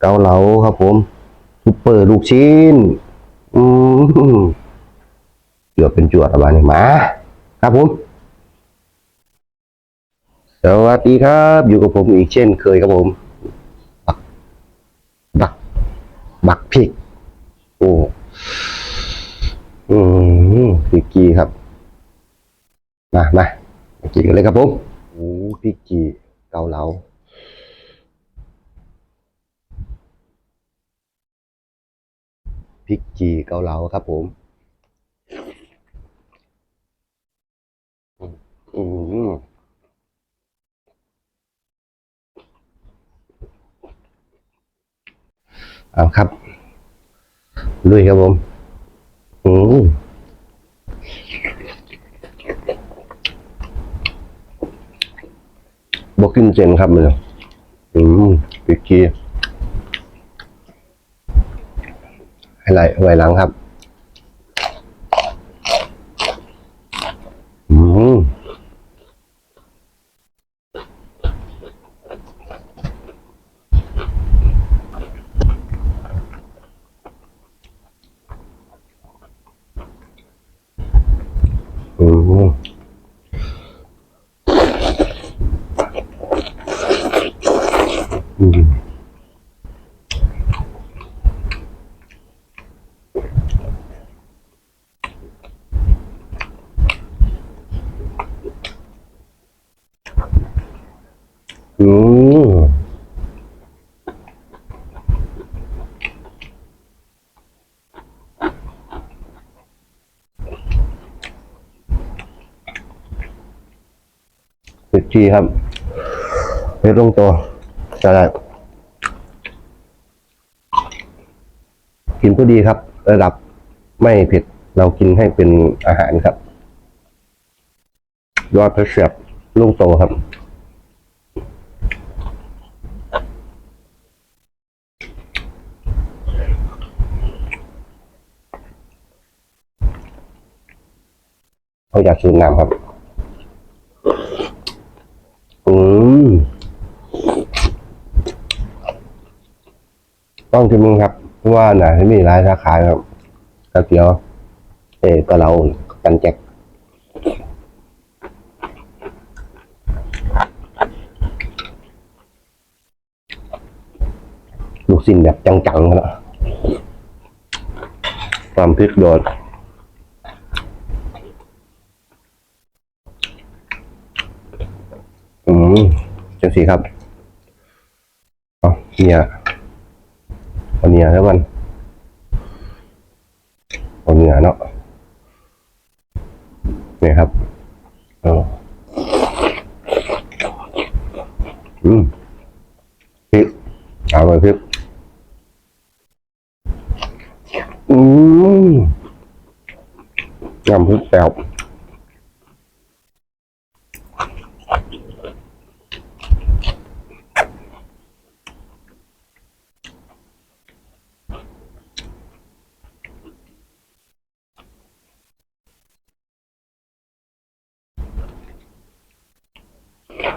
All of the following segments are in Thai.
เกาเหลาครับผมซุปเปอร์ลูกชิ้น อืมจวดเป็นจวดอะไรนี่มา ครับผม สวัสดีครับ อยู่กับผมอีกเช่นเคยครับผม บัก บัก บักพริก โอ้อืมพริกกีครับ มามากินกันเลยครับผมโอ้พริกกีเกาเหลา ริกจีเกาเหลาครับผมอืมเอาครับลุยครับผมอืมบอกกินเจนครับเลยอืมพริกจี ให้ไหลไว้หลังครับอืมอืมอืมอืมเผ็ด จีครับเผ็ดลงตัวจะได้กินก็ดีครับ ระดับไม่เผ็ดเรากินให้เป็นอาหารครับ ยอดเพชรเสียบลุงโตครับเขาอยากสูบน้ำครับ อืม ต้องชิมมึงครับเพราะว่าหนาที่มีร้านสาขาครับก๋วยเตี๋ยว เอ๋ก็เรากันแจกลูกสิ้นแบบจังๆครับความพริกโดดอืมจังสีครับเอเนี่ย เอาเนี่ยแล้วมันเอาเนี่ยเนาะเนี่ยครับเอาอืมพริกเอาไปพริกอืมน้ำพริกแซ่บ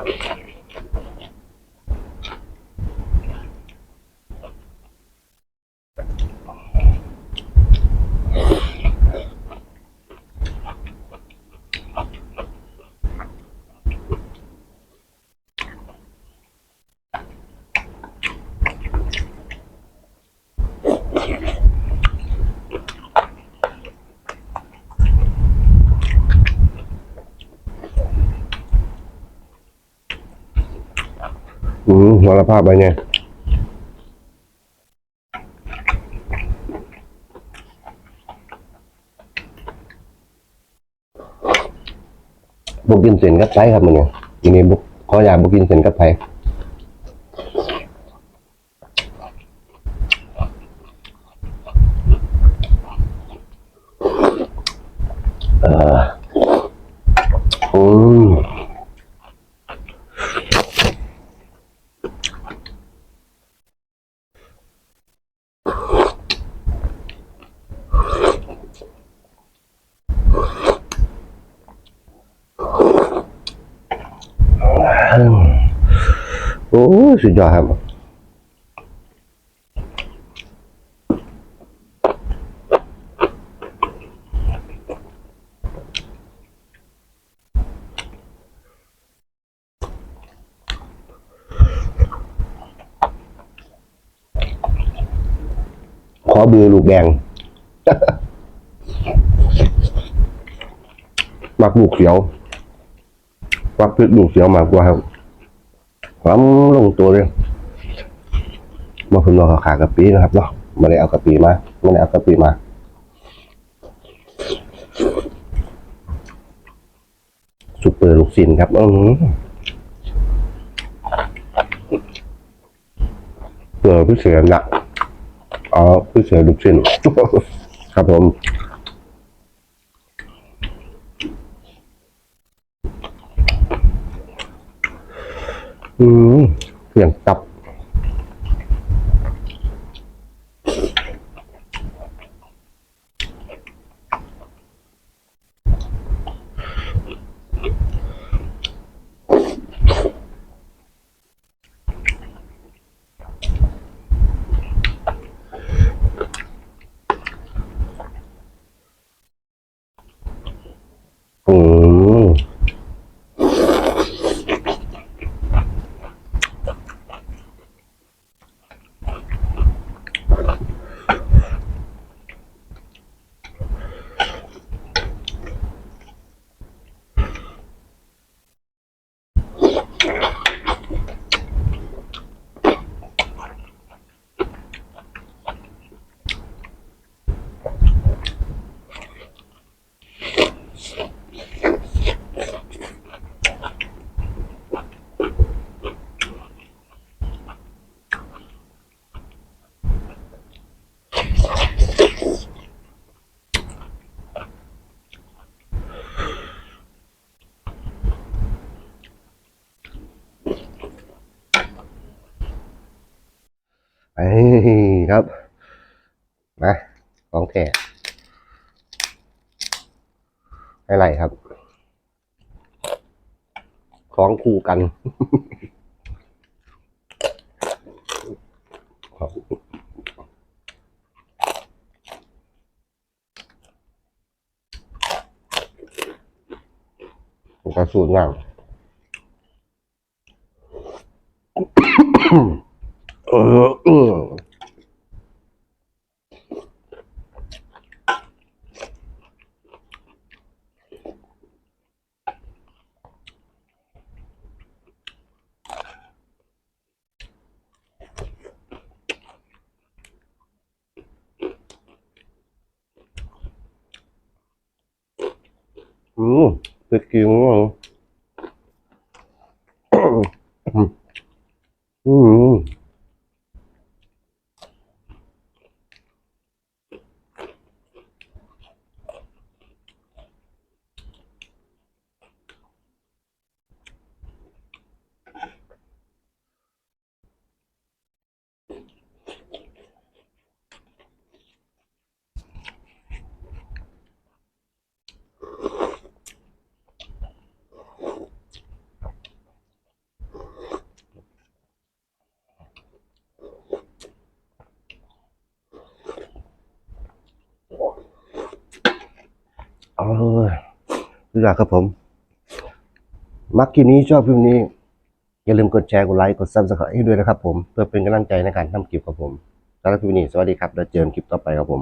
Okay. มรภาพไปเนี่ยบุกินเส้นกับไก่ครับมันเนี่ยทีนี้บุกขออยากบุกินเส้นกับไก่เอออื โอ้สุดยอดครับขอเบือลูกแดงมักบุกเขียว มักพริกลูเขียวมากกว่าครับความลงตัวเลยมาเพิ่นว่าเขาขากะปินะครับเนาะไม่ได้เอากะปิมาไม่ได้เอากะปิมาซุปเปอร์ลูกศิลครับอือหือเปลือกพี่เสือหนักอ๋อพี่เสือลูกศิลครับผม อืม เสียงตับ อืมไอ้ ครับนะของแท้อะไรครับ ของคู่กันกระสูตรงาม เออเออ อืมไปกินมั้งอืม เออ รู้จักครับผม มักคลิปนี้ชอบคลิปนี้ อย่าลืมกดแชร์ กดไลค์ กดซับสไครต์ให้ด้วยนะครับผม เพื่อเป็นกำลังใจในการทำคลิปครับผมสำหรับคลิปนี้ สวัสดีครับ แล้วเจอกันคลิปต่อไปครับผม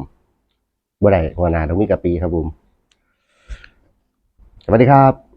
บ่ได้วานาทุกมิกะปีครับผม สวัสดีครับ